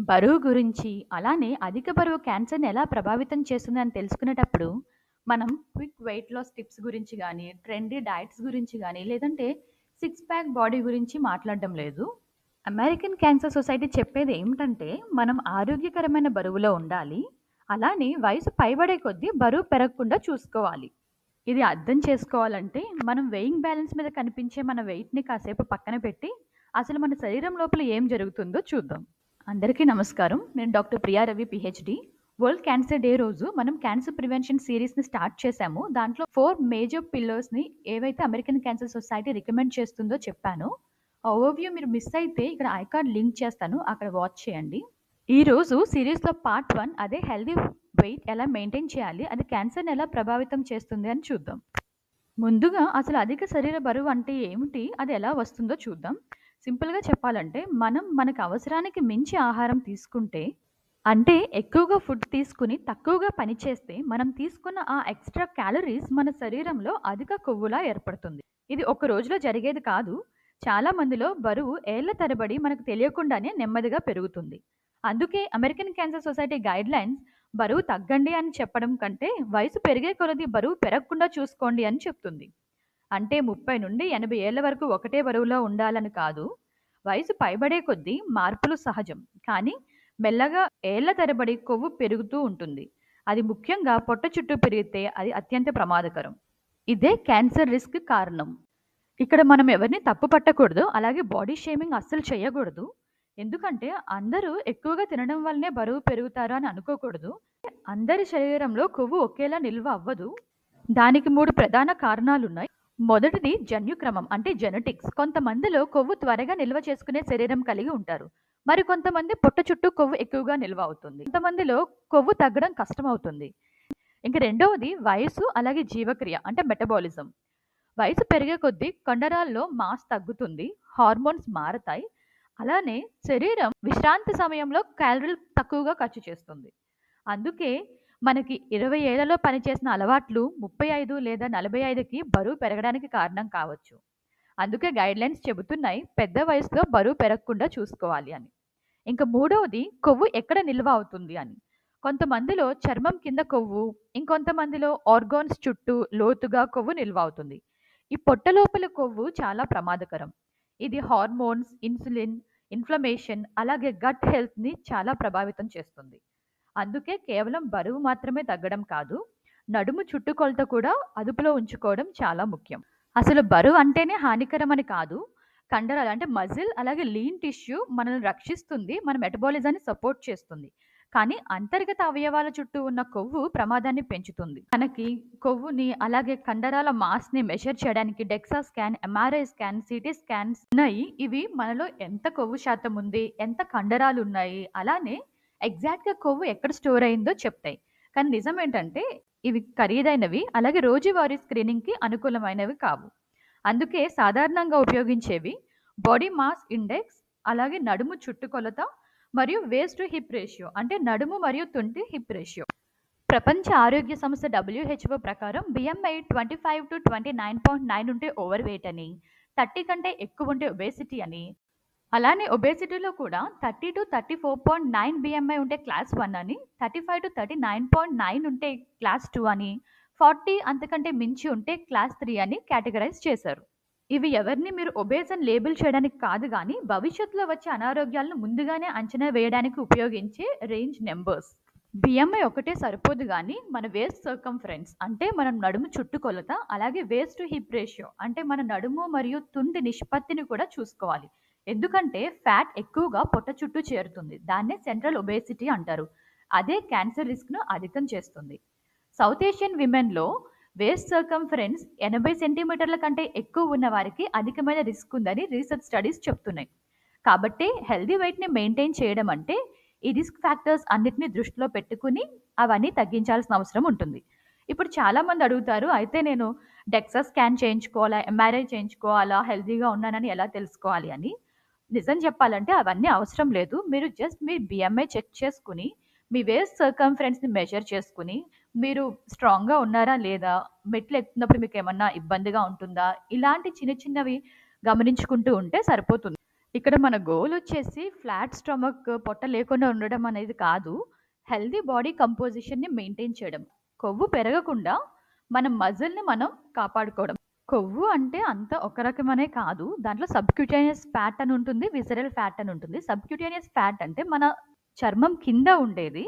బరువు గురించి, అలానే అధిక బరువు క్యాన్సర్‌ని ఎలా ప్రభావితం చేస్తుంది అని తెలుసుకునేటప్పుడు, మనం క్విక్ వెయిట్ లాస్ టిప్స్ గురించి కానీ ట్రెండీ డైట్స్ గురించి కానీ లేదంటే సిక్స్ ప్యాక్ బాడీ గురించి మాట్లాడడం లేదు. అమెరికన్ క్యాన్సర్ సొసైటీ చెప్పేది ఏమిటంటే, మనం ఆరోగ్యకరమైన బరువులో ఉండాలి. అలానే వయసు పైబడే కొద్దీ బరువు పెరగకుండా చూసుకోవాలి. ఇది అర్థం చేసుకోవాలంటే, మనం వెయింగ్ బ్యాలెన్స్ మీద కనిపించే మన వెయిట్‌ని కాసేపు పక్కన పెట్టి, అసలు మన శరీరం లోపల ఏం జరుగుతుందో చూద్దాం. అందరికీ నమస్కారం. నేను doctor Priya Ravi PhD world cancer day రోజు మనం క్యాన్సర్ ప్రివెన్షన్ సిరీస్ని స్టార్ట్ చేశాము. దాంట్లో ఫోర్ మేజర్ పిల్లర్స్‌ని ఏవైతే అమెరికన్ క్యాన్సర్ సొసైటీ రికమెండ్ చేస్తుందో చెప్పాను. ఓవర్‌వ్యూ మీరు మిస్ అయితే ఇక్కడ ఐ కార్డ్ లింక్ చేస్తాను. అక్కడ వాచ్ చేయండి. ఈరోజు సిరీస్లో పార్ట్ వన్ అదే హెల్దీ వెయిట్ ఎలా మెయింటైన్ చేయాలి? అది క్యాన్సర్‌ని ఎలా ప్రభావితం చేస్తుంది అని చూద్దాం. ముందుగా అసలు అధిక శరీర బరువు అంటే ఏమిటి? అది ఎలా వస్తుందో చూద్దాం. సింపుల్‌గా చెప్పాలంటే, మనం మనకు అవసరానికి మించి ఆహారం తీసుకుంటే, అంటే ఎక్కువగా ఫుడ్ తీసుకుని తక్కువగా పనిచేస్తే మనం తీసుకున్న ఆ ఎక్స్‌ట్రా క్యాలరీస్ మన శరీరంలో అధిక కొవ్వులా ఏర్పడుతుంది. ఇది ఒక రోజులో జరిగేది కాదు. చాలా మందిలో బరువు ఏళ్ళ తరబడి మనకు తెలియకుండానే నెమ్మదిగా పెరుగుతుంది. అందుకే అమెరికన్ క్యాన్సర్ సొసైటీ గైడ్‌లైన్స్ బరువు తగ్గండి అని చెప్పడం కంటే, వయసు పెరిగే కొలది బరువు పెరగకుండా చూసుకోండి అని చెప్తుంది. అంటే 30-80 ఏళ్ళ వరకు ఒకటే బరువులో ఉండాలని కాదు. వయసు పైబడే కొద్దీ మార్పులు సహజం. కానీ మెల్లగా ఏళ్ళ తరబడి కొవ్వు పెరుగుతూ ఉంటుంది. అది ముఖ్యంగా పొట్ట చుట్టూ పెరిగితే అది అత్యంత ప్రమాదకరం. ఇదే క్యాన్సర్ రిస్క్ కారణం. ఇక్కడ మనం ఎవరిని తప్పు పట్టకూడదు. అలాగే బాడీ షేమింగ్ అస్సలు చేయకూడదు. ఎందుకంటే అందరూ ఎక్కువగా తినడం వల్లనే బరువు పెరుగుతారు అని అనుకోకూడదు. అందరి శరీరంలో కొవ్వు ఒకేలా నిల్వ అవ్వదు. దానికి మూడు ప్రధాన కారణాలున్నాయి. మొదటిది జన్యుక్రమం అంటే జెనెటిక్స్. కొంతమందిలో కొవ్వు త్వరగా నిల్వ చేసుకునే శరీరం కలిగి ఉంటారు. మరి కొంతమంది పొట్ట చుట్టూ కొవ్వు ఎక్కువగా నిల్వ అవుతుంది. కొంతమందిలో కొవ్వు తగ్గడం కష్టమవుతుంది. ఇంక రెండవది వయసు అలాగే జీవక్రియ అంటే మెటబాలిజం. వయసు పెరిగే కొద్దీ కండరాల్లో మాస్ తగ్గుతుంది. హార్మోన్స్ మారతాయి. అలానే శరీరం విశ్రాంతి సమయంలో క్యాలరీలు తక్కువగా ఖర్చు చేస్తుంది. అందుకే మనకి 20 ఏళ్ళలో పనిచేసిన అలవాట్లు 35 లేదా 45కి బరువు పెరగడానికి కారణం కావచ్చు. అందుకే గైడ్‌లైన్స్ చెబుతున్నాయి పెద్ద వయసులో బరువు పెరగకుండా చూసుకోవాలి అని. ఇంక మూడవది కొవ్వు ఎక్కడ నిల్వ అవుతుంది అని. కొంతమందిలో చర్మం కింద కొవ్వు, ఇంకొంతమందిలో ఆర్గాన్స్ చుట్టూ లోతుగా కొవ్వు నిల్వ అవుతుంది. ఈ పొట్ట లోపల కొవ్వు చాలా ప్రమాదకరం. ఇది హార్మోన్స్, ఇన్సులిన్, ఇన్‌ఫ్లమేషన్ అలాగే గట్ హెల్త్‌ని చాలా ప్రభావితం చేస్తుంది. అందుకే కేవలం బరువు మాత్రమే తగ్గడం కాదు, నడుము చుట్టుకొలత కూడా అదుపులో ఉంచుకోవడం చాలా ముఖ్యం. అసలు బరువు అంటేనే హానికరమని కాదు. కండరాలు అంటే మజిల్ అలాగే లీన్ టిష్యూ మనల్ని రక్షిస్తుంది. మన మెటబాలిజాన్ని సపోర్ట్ చేస్తుంది. కానీ అంతర్గత అవయవాల చుట్టూ ఉన్న కొవ్వు ప్రమాదాన్ని పెంచుతుంది. మనకి కొవ్వుని అలాగే కండరాల మాస్‌ని మెషర్ చేయడానికి DEXA scan, MRI scan, CT scans ఉన్నాయి. ఇవి మనలో ఎంత కొవ్వు శాతం ఉంది, ఎంత కండరాలు ఉన్నాయి, అలానే ఎగ్జాక్ట్‌గా కొవ్వు ఎక్కడ స్టోర్ అయిందో చెప్తాయి. కానీ నిజం ఏంటంటే ఇవి ఖరీదైనవి. అలాగే రోజువారీ స్క్రీనింగ్‌కి అనుకూలమైనవి కావు. అందుకే సాధారణంగా ఉపయోగించేవి బాడీ మాస్ ఇండెక్స్, అలాగే నడుము చుట్టుకొలత మరియు వేస్ట్ టు హిప్ రేషియో అంటే నడుము మరియు తుంటి హిప్ రేషియో. ప్రపంచ ఆరోగ్య సంస్థ డబ్ల్యూహెచ్ఓ ప్రకారం బిఎంఐ 25-29.9 ఉంటే ఓవర్ వెయిట్ అని, 30 కంటే ఎక్కువ ఉంటే ఒబేసిటీ అని, అలానే ఒబేసిటీలో కూడా 30-34.9 బిఎంఐ ఉంటే క్లాస్ వన్ అని, 35-39.9 ఉంటే క్లాస్ టూ అని, 40 అంతకంటే మించి ఉంటే క్లాస్ త్రీ అని కేటగరైజ్ చేశారు. ఇవి ఎవరిని మీరు ఒబేస్ అని లేబుల్ చేయడానికి కాదు కానీ భవిష్యత్తులో వచ్చే అనారోగ్యాలను ముందుగానే అంచనా వేయడానికి ఉపయోగించే రేంజ్ నెంబర్స్ బిఎంఐ ఒకటే సరిపోదు కానీ మన వేస్ట్ సర్కంఫరెన్స్ అంటే మన నడుము చుట్టుకొలత, అలాగే వేస్ట్ టు హిప్ రేషియో అంటే మన నడుము మరియు తుండి నిష్పత్తిని కూడా చూసుకోవాలి. ఎందుకంటే ఫ్యాట్ ఎక్కువగా పొట్ట చుట్టూ చేరుతుంది. దాన్నే సెంట్రల్ ఒబేసిటీ అంటారు. అదే క్యాన్సర్ రిస్క్‌ను అధికం చేస్తుంది. సౌత్ ఏషియన్ విమెన్‌లో వేస్ట్ సర్కంఫరెన్స్ 80 సెంటీమీటర్ల కంటే ఎక్కువ ఉన్న వారికి అధికమైన రిస్క్ ఉందని రీసెర్చ్ స్టడీస్ చెప్తున్నాయి. కాబట్టి హెల్దీ వెయిట్‌ని మెయింటైన్ చేయడం అంటే ఈ రిస్క్ ఫ్యాక్టర్స్ అన్నిటిని దృష్టిలో పెట్టుకుని అవన్నీ తగ్గించాల్సిన అవసరం ఉంటుంది. ఇప్పుడు చాలామంది అడుగుతారు అయితే నేను డెక్సా స్కాన్ చేయించుకోవాలా? ఎంఆర్ఐ చేయించుకోవాలా? హెల్దీగా ఉన్నానని ఎలా తెలుసుకోవాలి అని. నిజం చెప్పాలంటే అవన్నీ అవసరం లేదు. మీరు జస్ట్ మీ బిఎంఐ చెక్ చేసుకుని మీ వేస్ట్ సర్కంఫరెన్స్‌ని మెజర్ చేసుకొని, మీరు స్ట్రాంగ్‌గా ఉన్నారా లేదా? మెట్లు ఎక్కుతున్నప్పుడు మీకు ఏమన్నా ఇబ్బందిగా ఉంటుందా? ఇలాంటి చిన్న చిన్నవి గమనించుకుంటూ ఉంటే సరిపోతుంది. ఇక్కడ మన గోల్ వచ్చేసి ఫ్లాట్ స్టమక్ పొట్ట లేకుండా ఉండడం అనేది కాదు హెల్దీ బాడీ కంపోజిషన్ని మెయింటైన్ చేయడం కొవ్వు పెరగకుండా మన మజిల్ని మనం కాపాడుకోవడం కొవ్వు అంటే అంత ఒక రకమనే కాదు. దాంట్లో సబ్క్యూటేనియస్ ఫ్యాట్ అని ఉంటుంది విజరల్ ఫ్యాట్ అని ఉంటుంది. సబ్క్యూటేనియస్ ఫ్యాట్ అంటే మన చర్మం కింద ఉండేది.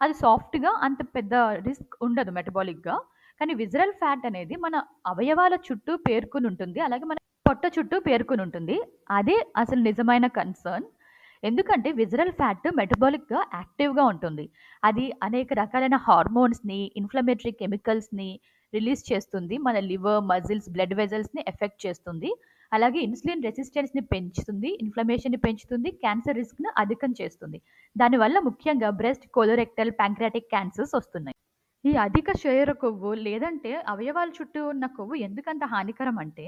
అది సాఫ్ట్గా అంత పెద్ద రిస్క్ ఉండదు మెటబాలిక్గా. కానీ విజరల్ ఫ్యాట్ అనేది మన అవయవాల చుట్టూ పేర్కొని ఉంటుంది. అలాగే మన పొట్ట చుట్టూ పేర్కొని ఉంటుంది. అదే అసలు నిజమైన కన్సర్న్ ఎందుకంటే విజరల్ ఫ్యాట్ మెటబాలిక్గా యాక్టివ్గా ఉంటుంది. అది అనేక రకాలైన హార్మోన్స్ని ఇన్ఫ్లమేటరీ కెమికల్స్ని రిలీజ్ చేస్తుంది. మన లివర్ మజిల్స్ బ్లడ్ వెజల్స్ని ఎఫెక్ట్ చేస్తుంది. అలాగే ఇన్సులిన్ రెసిస్టెన్స్ని పెంచుతుంది ఇన్ఫ్లమేషన్ని పెంచుతుంది క్యాన్సర్ రిస్క్ను అధికం చేస్తుంది. దానివల్ల ముఖ్యంగా బ్రెస్ట్ కోలోరెక్టల్ ప్యాంక్రాటిక్ క్యాన్సర్స్ వస్తున్నాయి. ఈ అధిక శరీర కొవ్వు లేదంటే అవయవాల చుట్టూ ఉన్న కొవ్వు ఎందుకంత హానికరం అంటే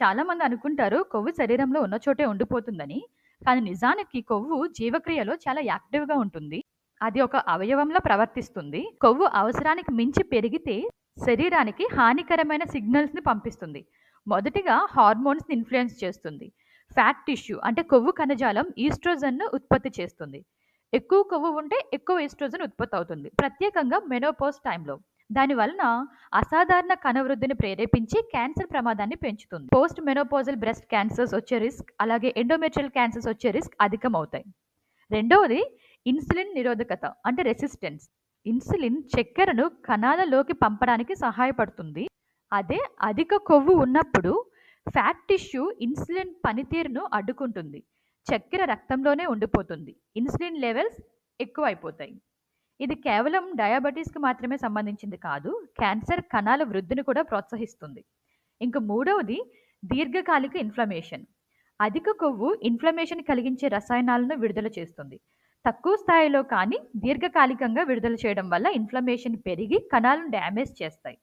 చాలామంది అనుకుంటారు కొవ్వు శరీరంలో ఉన్న చోటే ఉండిపోతుందని. కానీ నిజానికి కొవ్వు జీవక్రియలో చాలా యాక్టివ్గా ఉంటుంది. అది ఒక అవయవంలో ప్రవర్తిస్తుంది. కొవ్వు అవసరానికి మించి పెరిగితే శరీరానికి హానికరమైన సిగ్నల్స్ని పంపిస్తుంది. మొదటిగా హార్మోన్స్ని ఇన్ఫ్లుయెన్స్ చేస్తుంది. ఫ్యాట్ టిష్యూ అంటే కొవ్వు కణజాలం ఈస్ట్రోజన్ను ఉత్పత్తి చేస్తుంది. ఎక్కువ కొవ్వు ఉంటే ఎక్కువ ఈస్ట్రోజన్ ఉత్పత్తి అవుతుంది. ప్రత్యేకంగా మెనోపోస్ టైంలో. దాని వలన అసాధారణ కణవృద్ధిని ప్రేరేపించి క్యాన్సర్ ప్రమాదాన్ని పెంచుతుంది. పోస్ట్ మెనోపోజల్ బ్రెస్ట్ క్యాన్సర్స్ వచ్చే రిస్క్ అలాగే ఎండోమెట్రియల్ క్యాన్సర్స్ వచ్చే రిస్క్ అధికమవుతాయి. రెండవది ఇన్సులిన్ నిరోధకత అంటే రెసిస్టెన్స్. ఇన్సులిన్ చక్కెరను కణాలలోకి పంపడానికి సహాయపడుతుంది. అదే అధిక కొవ్వు ఉన్నప్పుడు ఫ్యాట్ టిష్యూ ఇన్సులిన్ పనితీరును అడ్డుకుంటుంది. చక్కెర రక్తంలోనే ఉండిపోతుంది. ఇన్సులిన్ లెవెల్స్ ఎక్కువ అయిపోతాయి ఇది కేవలం డయాబెటీస్కి మాత్రమే సంబంధించింది కాదు క్యాన్సర్ కణాల వృద్ధిని కూడా ప్రోత్సహిస్తుంది. ఇంక మూడవది దీర్ఘకాలిక ఇన్ఫ్లమేషన్. అధిక కొవ్వు ఇన్ఫ్లమేషన్ కలిగించే రసాయనాలను విడుదల చేస్తుంది. తక్కువ స్థాయిలో కానీ దీర్ఘకాలికంగా విడుదల చేయడం వల్ల ఇన్ఫ్లమేషన్ పెరిగి కణాలను డ్యామేజ్ చేస్తాయి.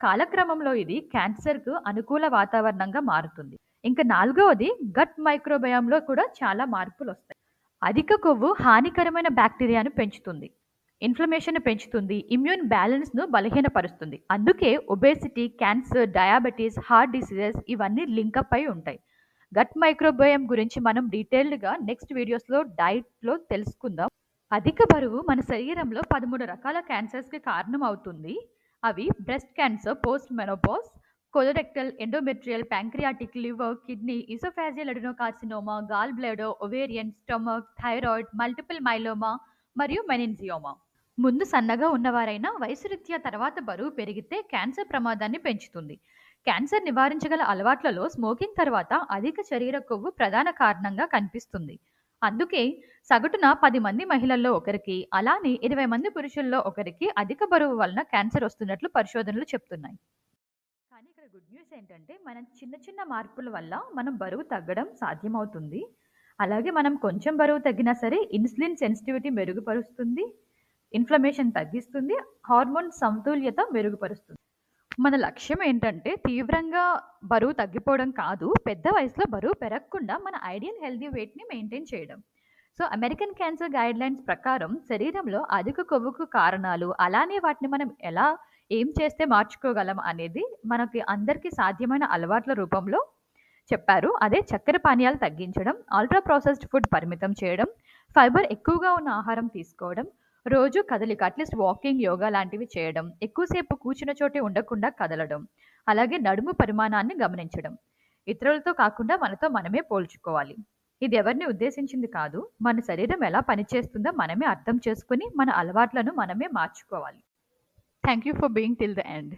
కాలక్రమంలో ఇది క్యాన్సర్కు అనుకూల వాతావరణంగా మారుతుంది. ఇంకా నాలుగవది గట్ మైక్రోబయంలో కూడా చాలా మార్పులు వస్తాయి. అధిక కొవ్వు హానికరమైన బ్యాక్టీరియాను పెంచుతుంది. ఇన్ఫ్లమేషన్ పెంచుతుంది ఇమ్యూన్ బ్యాలెన్స్ను బలహీనపరుస్తుంది. అందుకే obesity cancer diabetes heart diseases ఇవన్నీ లింకప్ అయి ఉంటాయి. గట్ మైక్రోబయం గురించి మనం డీటెయిల్డ్గా నెక్స్ట్ వీడియోస్లో డైట్లో తెలుసుకుందాం. అధిక బరువు మన శరీరంలో పదమూడు రకాల క్యాన్సర్స్కి కారణం అవుతుంది అవి breast cancer post menopause colorectal endometrial pancreatic liver kidney oesophageal adenocarcinoma gall bladder ovarian stomach thyroid multiple myeloma మరియు మెనిన్జియోమా. ముందు సన్నగా ఉన్నవారైనా వయసు రీత్యా తర్వాత బరువు పెరిగితే క్యాన్సర్ ప్రమాదాన్ని పెంచుతుంది. క్యాన్సర్ నివారించగల అలవాట్లలో స్మోకింగ్ తర్వాత అధిక శరీర కొవ్వు ప్రధాన కారణంగా కనిపిస్తుంది. అందుకే సగటున పది మంది మహిళల్లో ఒకరికి అలానే ఇరవై మంది పురుషుల్లో ఒకరికి అధిక బరువు వలన క్యాన్సర్ వస్తున్నట్లు పరిశోధనలు చెప్తున్నాయి. కానీ ఇక్కడ గుడ్ న్యూస్ ఏంటంటే మనం చిన్న చిన్న మార్పుల వల్ల మనం బరువు తగ్గడం సాధ్యమవుతుంది. అలాగే మనం కొంచెం బరువు తగ్గినా సరే ఇన్సులిన్ సెన్సిటివిటీ మెరుగుపరుస్తుంది. ఇన్ఫ్లమేషన్ తగ్గిస్తుంది. హార్మోన్ సమతుల్యత మెరుగుపరుస్తుంది. మన లక్ష్యం ఏంటంటే తీవ్రంగా బరువు తగ్గిపోవడం కాదు పెద్ద వయసులో బరువు పెరగకుండా మన ఐడియల్ హెల్దీ వెయిట్ని మెయింటైన్ చేయడం. So American cancer guidelines ప్రకారం శరీరంలో అధిక కొవ్వుకు కారణాలు అలానే వాటిని మనం ఎలా ఏం చేస్తే మార్చుకోగలం అనేది మనకి అందరికీ సాధ్యమైన అలవాట్ల రూపంలో చెప్పారు. అదే చక్కెర పానీయాలు తగ్గించడం అల్ట్రా ప్రాసెస్డ్ ఫుడ్ పరిమితం చేయడం ఫైబర్ ఎక్కువగా ఉన్న ఆహారం తీసుకోవడం రోజు కదలిక అట్లీస్ట్ వాకింగ్ యోగా లాంటివి చేయడం ఎక్కువసేపు కూర్చున్న చోటే ఉండకుండా కదలడం అలాగే నడుము పరిమాణాన్ని గమనించడం. ఇతరులతో కాకుండా మనతో మనమే పోల్చుకోవాలి. ఇది ఎవరిని ఉద్దేశించింది కాదు మన శరీరం ఎలా పనిచేస్తుందో మనమే అర్థం చేసుకుని మన అలవాట్లను మనమే మార్చుకోవాలి. Thank you for being till the end